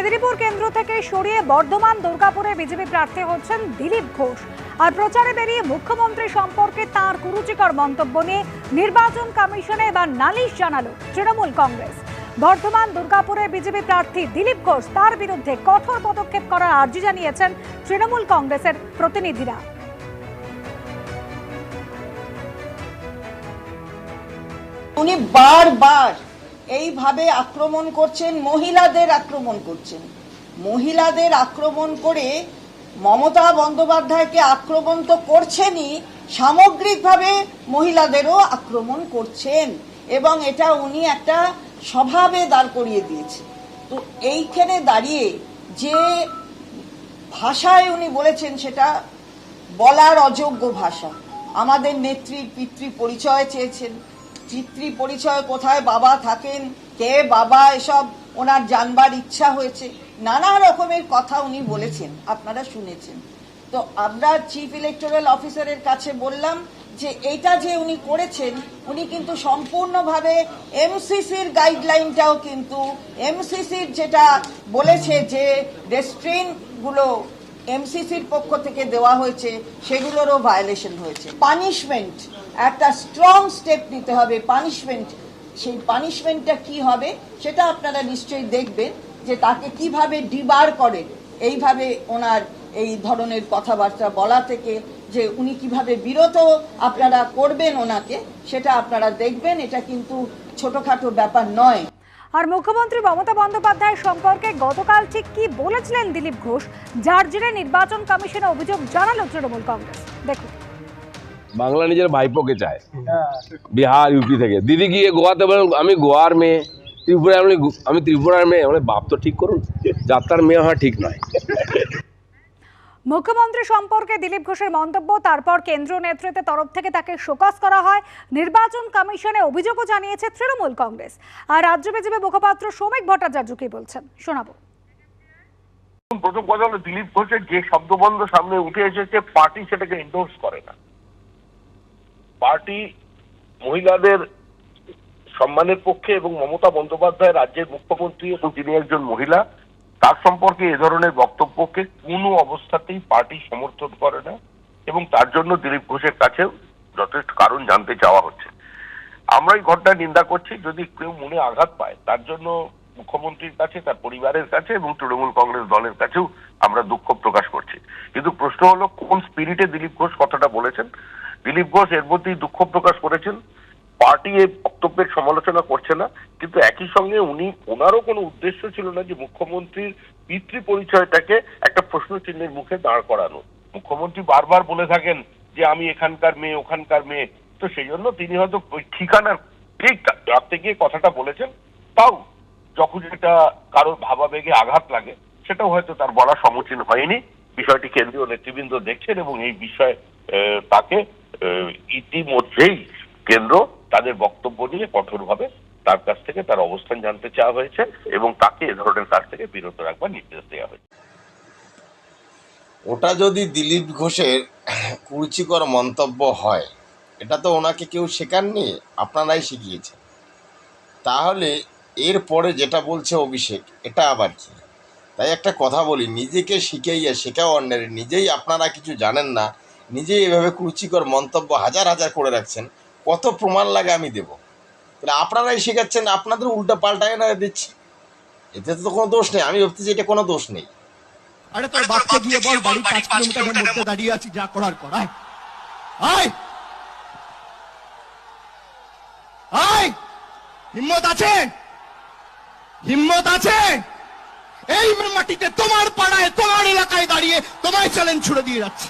মেদিনীপুর কেন্দ্র থেকে সরিয়ে বর্ধমান, দুর্গাপুরে বিজেপি প্রার্থী হচ্ছেন দিলীপ ঘোষ। আর প্রচারে বেরিয়ে মুখ্যমন্ত্রী সম্পর্কে তার কুরুচিকর মন্তব্য নিয়ে নির্বাচন কমিশনে এবার নালিশ জানালো তৃণমূল কংগ্রেস। বর্ধমান, দুর্গাপুরে বিজেপি প্রার্থী দিলীপ ঘোষ তার বিরুদ্ধে কঠোর পদক্ষেপ করার আর্জি জানিয়েছেন তৃণমূল কংগ্রেসের প্রতিনিধিরা। উনি বারবার এইভাবে আক্রমণ করছেন, মহিলাদের আক্রমণ করছেন। মহিলাদের আক্রমণ করে মমতা বন্দ্যোপাধ্যায়কে আক্রমণ তো করছেনই, সামগ্রিকভাবে মহিলাদেরও আক্রমণ করছেন এবং এটা উনি একটা স্বভাবে দাঁড় করিয়ে দিয়েছে তো এইখানে দাঁড়িয়ে যে ভাষায় উনি বলেছেন সেটা বলার অযোগ্য ভাষা। আমাদের নেত্রীর পিতৃ পরিচয় চেয়েছেন পিতৃ পরিচয় কোথায়, বাবা থাকেন, কে, বাবা, এসব ওনার জানবার ইচ্ছা হয়েছে। নানা রকমের কথা উনি বলেছেন, আপনারা শুনেছেন। তো আমরা চিফ ইলেকটোরাল অফিসারের কাছে বললাম যে এটা যে উনি করেছেন, উনি কিন্তু সম্পূর্ণভাবে এমসিসির গাইডলাইনটাও কিন্তু এমসিসির যেটা বলেছে যে রেস্ট্রিনগুলো এমসিসির পক্ষ থেকে দেওয়া হয়েছে, সেগুলোরও ভায়োলেশন হয়েছে। পানিশমেন্ট একটা স্ট্রং স্টেপ নিতে হবে। পানিশমেন্ট সেই পানিশমেন্টটা কি হবে, সেটা আপনারা নিশ্চয়ই দেখবেন, যে তাকে কীভাবে ডিবার করে। এইভাবে ওনার এই ধরনের কথাবার্তা বলা থেকে, যে উনি কীভাবে বিরত আপনারা করবেন ওনাকে, সেটা আপনারা দেখবেন। এটা কিন্তু ছোটখাটো ব্যাপার নয়। আর মুখ্যমন্ত্রী মমতা বন্দ্যোপাধ্যায় সম্পর্কে গতকাল ঠিক কি বলেছিলেন দিলীপ ঘোষ যার জেরে নির্বাচন কমিশনে অভিযোগ জানালো তৃণমূল কংগ্রেস? দেখুন। বাংলা নিজের ভাইপোকে চায়। বিহার ইউপি থেকে। দিদি গিয়ে গোয়াতে বলেন আমি গোয়ার মেয়ে। ত্রিপুরায় আমি আমি ত্রিপুরার মেয়ে। মানে বাপ তো ঠিক করুন। যাত্রার মেয়ে হওয়া ঠিক নয়। মুখ্যমন্ত্রী সম্পর্কে দিলীপ ঘোষের মন্তব্য, তারপর কেন্দ্রীয় নেতৃত্বের তরফ থেকে তাকে শোকজ করা হয়। নির্বাচন কমিশনে অভিযোগও জানিয়েছে তৃণমূল কংগ্রেস। আর রাজ্য বিজেপি মুখপাত্র সৌমিক ভট্টাচার্য কি বলছেন? শোনাবো। প্রথম কথা হলো দিলীপ ঘোষের যে শব্দবন্ধ সামনে উঠে এসেছে, পার্টি সেটাকে এন্ডোর্স করে না। পার্টি মহিলাদের সম্মানের পক্ষে এবং মমতা বন্দ্যোপাধ্যায় রাজ্যের মুখ্যমন্ত্রী এবং তিনি একজন মহিলা তার সম্পর্কে এ ধরনের বক্তব্যকে কোনো অবস্থাতেই পার্টি সমর্থন করে না এবং তার জন্য দিলীপ ঘোষের কাছেও যথেষ্ট কারণ জানতে চাওয়া হচ্ছে। আমরা এই ঘটনা নিন্দা করছি, যদি কেউ মনে আঘাত পায়, তার জন্য মুখ্যমন্ত্রীর কাছে, তার পরিবারের কাছে এবং তৃণমূল কংগ্রেস দলের কাছেও আমরা দুঃখ প্রকাশ করছি। কিন্তু প্রশ্ন হলো, কোন স্পিরিটে দিলীপ ঘোষ কথাটা বলেছেন? দিলীপ ঘোষ এর মধ্যেই দুঃখ প্রকাশ করেছেন। পার্টি এই বক্তব্যের সমালোচনা করছে না, কিন্তু একই সঙ্গে উনি ওনারও কোনো উদ্দেশ্য ছিল না যে মুখ্যমন্ত্রীর পিতৃ পরিচয়টাকে একটা প্রশ্ন চিহ্নের মুখে দাঁড় করানো। মুখ্যমন্ত্রী বারবার বলে থাকেন যে আমি এখানকার মেয়ে, ওখানকার মেয়ে। তো সেই জন্য তিনি হয়তো ঠিকানার ঠিক রাখতে গিয়ে কথাটা বলেছেন, তাও যখন এটা কারোর ভাবাবেগে আঘাত লাগে, সেটাও হয়তো তার বলা সমীচীন হয়নি। বিষয়টি কেন্দ্রীয় নেতৃবৃন্দ দেখছেন এবং এই বিষয়ে তাকে ইতিমধ্যেই কেন্দ্র তাদের বক্তব্য নিয়ে কঠোরভাবে তার কাছ থেকে তার অবস্থান জানতে চাওয়া হয়েছে এবং তাকে এ ধরনের কাজ থেকে বিরত রাখবার নির্দেশ দেওয়া হয়েছে। ওটা যদি দিলীপ ঘোষের কুরুচিকর মন্তব্য হয়, এটা তো ওনাকে কেউ শেখাননি, আপনারাই শিখিয়েছেন। তাহলে এরপরে যেটা বলছে অভিষেক, এটা আবার কি? তাই একটা কথা বলি, নিজেকে শিখাইয়া শেখাও অন্যের, নিজেই আপনারা কিছু জানেন না, নিজেই এভাবে কুরুচিকর মন্তব্য হাজার হাজার করে রাখছেন কত প্রমাণ লাগে আমি দেব। তাহলে আপনারাই শেখাচ্ছেন, আপনাদের উল্টো পাল্টায় না দিচ্ছি। এতে তো কোনো দোষ নেই, আমি ভাবতেছি এটা কোনো দোষ নেই। আরে তোর গিয়ে বল বাড়ি পাঁচ কিলোমিটারের মধ্যে দাঁড়িয়ে আছি, যা করার হিম্মত আছে? হিম্মত আছে? এই মাটিতে তোমার পাড়ায়, তোমার এলাকায় দাঁড়িয়ে তোমায় চ্যালেঞ্জ ছুড়ে দিয়ে যাচ্ছে।